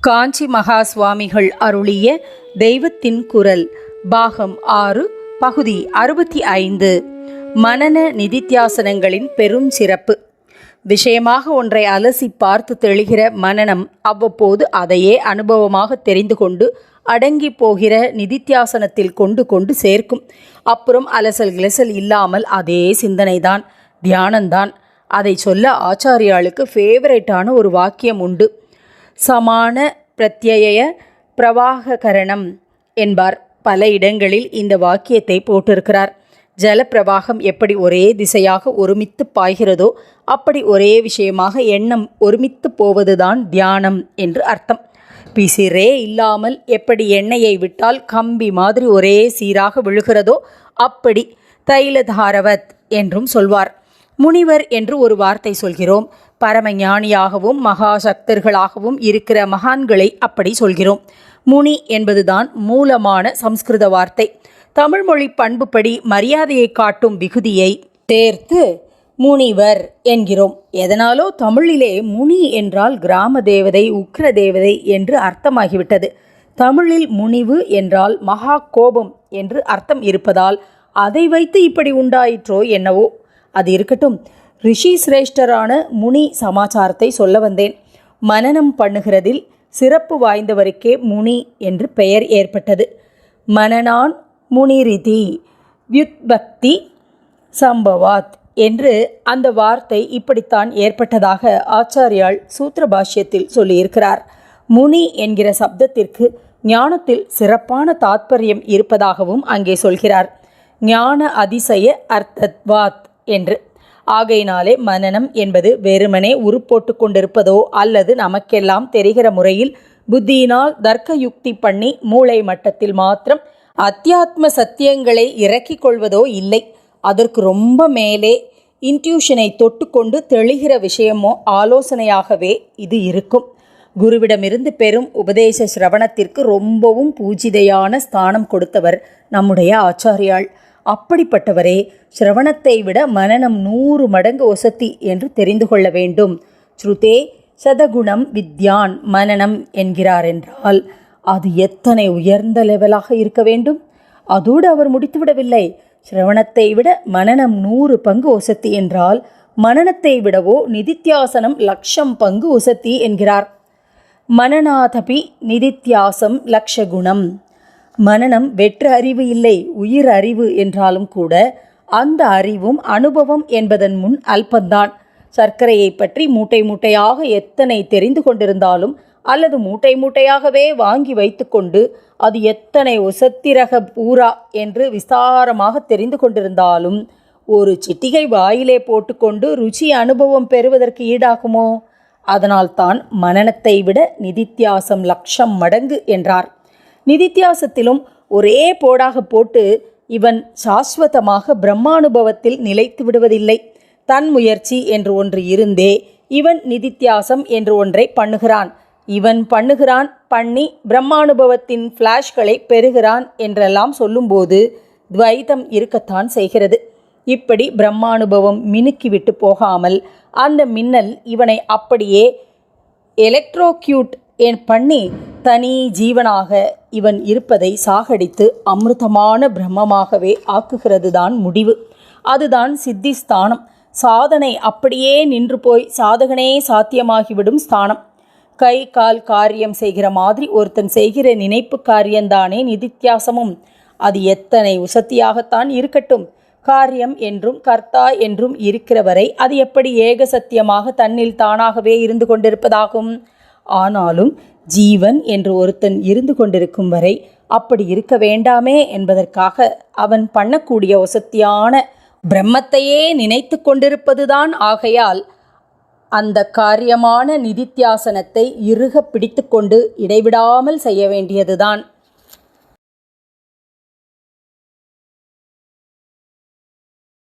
காஞ்சி மகா சுவாமிகள் அருளிய தெய்வத்தின் குரல் பாகம் ஆறு பகுதி அறுபத்தி ஐந்து. மனன நிதித்தியாசனங்களின் பெரும் சிறப்பு விஷயமாக ஒன்றை அலசி பார்த்து தெளிகிற மனனம் அவ்வப்போது அதையே அனுபவமாக தெரிந்து கொண்டு அடங்கி போகிற நிதித்தியாசனத்தில் கொண்டு கொண்டு சேர்க்கும். அப்புறம் அலசல் கிளசல் இல்லாமல் அதே சிந்தனைதான் தியானம்தான் அதை சொல்ல ஆச்சாரியாளுக்கு ஃபேவரேட்டான ஒரு வாக்கியம் உண்டு. சமான பிரத்யய பிரவாககரணம் என்பார். பல இடங்களில் இந்த வாக்கியத்தை போட்டிருக்கிறார். ஜலப்பிரவாகம் எப்படி ஒரே திசையாக ஒருமித்து பாய்கிறதோ அப்படி ஒரே விஷயமாக எண்ணம் ஒருமித்து போவதுதான் தியானம் என்று அர்த்தம். பிசிறே இல்லாமல் எப்படி எண்ணெயை விட்டால் கம்பி மாதிரி ஒரே சீராக விழுகிறதோ அப்படி தைலதாரவத் என்றும் சொல்வார். முனிவர் என்று ஒரு வார்த்தை சொல்கிறோம். பரமஞானியாகவும் மகா சக்தர்களாகவும் இருக்கிற மகான்களை அப்படி சொல்கிறோம். முனி என்பதுதான் மூலமான சம்ஸ்கிருத வார்த்தை. தமிழ்மொழி பண்புப்படி மரியாதையை காட்டும் விகுதியை சேர்த்து முனிவர் என்கிறோம். எதனாலோ தமிழிலே முனி என்றால் கிராம தேவதை உக்ர தேவதை என்று அர்த்தமாகிவிட்டது. தமிழில் முனிவு என்றால் மகா கோபம் என்று அர்த்தம் இருப்பதால் அதை வைத்து இப்படி உண்டாயிற்றோ என்னவோ. அது இருக்கட்டும். ரிஷி சிரேஷ்டரான முனி சமாச்சாரத்தை சொல்ல வந்தேன். மனனம் பண்ணுகிறதில் சிறப்பு வாய்ந்தவருக்கே முனி என்று பெயர் ஏற்பட்டது. மனனான் முனிரிதி வியுத்பக்தி சம்பவாத் என்று அந்த வார்த்தை இப்படித்தான் ஏற்பட்டதாக ஆச்சாரியால் சூத்திர பாஷ்யத்தில் சொல்லியிருக்கிறார். முனி என்கிற சப்தத்திற்கு ஞானத்தில் சிறப்பான தாத்பரியம் இருப்பதாகவும் அங்கே சொல்கிறார். ஞான அதிசய அர்த்தத்வாத் என்று. ஆகையினாலே மனனம் என்பது வெறுமனே உருப்போட்டு கொண்டிருப்பதோ அல்லது நமக்கெல்லாம் தெரிகிற முறையில் புத்தியினால் தர்க்க யுக்தி பண்ணி மூளை மட்டத்தில் மாத்திரம் அத்தியாத்ம சத்தியங்களை இறக்கிக் கொள்வதோ இல்லை. அதற்கு ரொம்ப மேலே இன்ட்யூஷனை தொட்டுக்கொண்டு தெளிகிற விஷயமோ ஆலோசனையாகவே இது இருக்கும். குருவிடமிருந்து பெரும் உபதேச சிரவணத்திற்கு ரொம்பவும் பூஜிதையான ஸ்தானம் கொடுத்தவர் நம்முடைய ஆச்சாரியாள். அப்படிப்பட்டவரே சிரவணத்தை விட மனனம் நூறு மடங்கு ஒசத்தி என்று தெரிந்து கொள்ள வேண்டும். ஸ்ருதே சதகுணம் வித்யான் மனநம் என்கிறார் என்றால் அது எத்தனை உயர்ந்த லெவலாக இருக்க வேண்டும்? அதோடு அவர் முடித்துவிடவில்லை. சிரவணத்தை விட மனனம் நூறு பங்கு ஒசத்தி என்றால் மனநத்தை விடவோ நிதித்தியாசனம் லட்சம் பங்கு ஒசத்தி என்கிறார். மனநாதபி நிதித்தியாசம் லக்ஷகுணம் மனனம் வெற்று அறிவு இல்லை உயிர் அறிவு என்றாலும் கூட அந்த அறிவும் அனுபவம் என்பதன் முன் அல்பந்தான். சர்க்கரையை பற்றி மூட்டை மூட்டையாக எத்தனை தெரிந்து கொண்டிருந்தாலும் அல்லது மூட்டை மூட்டையாகவே வாங்கி வைத்துக்கொண்டு அது எத்தனை ஒசத்திரக பூரா என்று விஸ்தாரமாக தெரிந்து கொண்டிருந்தாலும் ஒரு சிட்டிகை வாயிலே போட்டுக்கொண்டு ருச்சி அனுபவம் பெறுவதற்கு ஈடாகுமோ? அதனால்தான் மனனத்தை விட நிதித்தியாசம் லட்சம் மடங்கு என்றார். நிதித்தியாசத்திலும் ஒரே போடாக போட்டு இவன் சாஸ்வதமாக பிரம்மானுபவத்தில் நிலைத்து விடுவதில்லை. தன் முயற்சி என்று ஒன்று இருந்தே இவன் நிதித்தியாசம் என்று ஒன்றை பண்ணுகிறான். இவன் பண்ணுகிறான் பண்ணி பிரம்மானுபவத்தின் ஃப்ளாஷ்களை பெறுகிறான் என்றெல்லாம் சொல்லும்போது துவைதம் இருக்கத்தான் செய்கிறது. இப்படி பிரம்மானுபவம் மினுக்கிவிட்டு போகாமல் அந்த மின்னல் இவனை அப்படியே எலக்ட்ரோக்யூட் என் பண்ணி தனி ஜீவனாக இவன் இருப்பதை சாகடித்து அமிர்தமான பிரம்மமாகவே ஆக்குகிறது தான் முடிவு. அதுதான் சித்தி ஸ்தானம் சாதனை அப்படியே நின்று போய் சாதகனே சாத்தியமாகிவிடும் ஸ்தானம். கை கால் காரியம் செய்கிற மாதிரி ஒருத்தன் செய்கிற நினைப்பு காரியம்தானே நிதித்தியாசமும். அது எத்தனை உசத்தியாகத்தான் இருக்கட்டும். காரியம் என்றும் கர்த்தா என்றும் இருக்கிற வரை அது எப்படி ஏக சத்தியமாக தன்னில் தானாகவே இருந்து கொண்டிருப்பதாகும்? ஆனாலும் ஜீவன் என்று ஒருத்தன் இருந்து கொண்டிருக்கும் வரை அப்படி இருக்க வேண்டாமே என்பதற்காக அவன் பண்ணக்கூடிய ஒசத்தியான பிரம்மத்தையே நினைத்து கொண்டிருப்பதுதான் ஆகையால் அந்த காரியமான நிதித்தியாசனத்தை இறுக பிடித்துக்கொண்டு இடைவிடாமல் செய்ய வேண்டியதுதான்.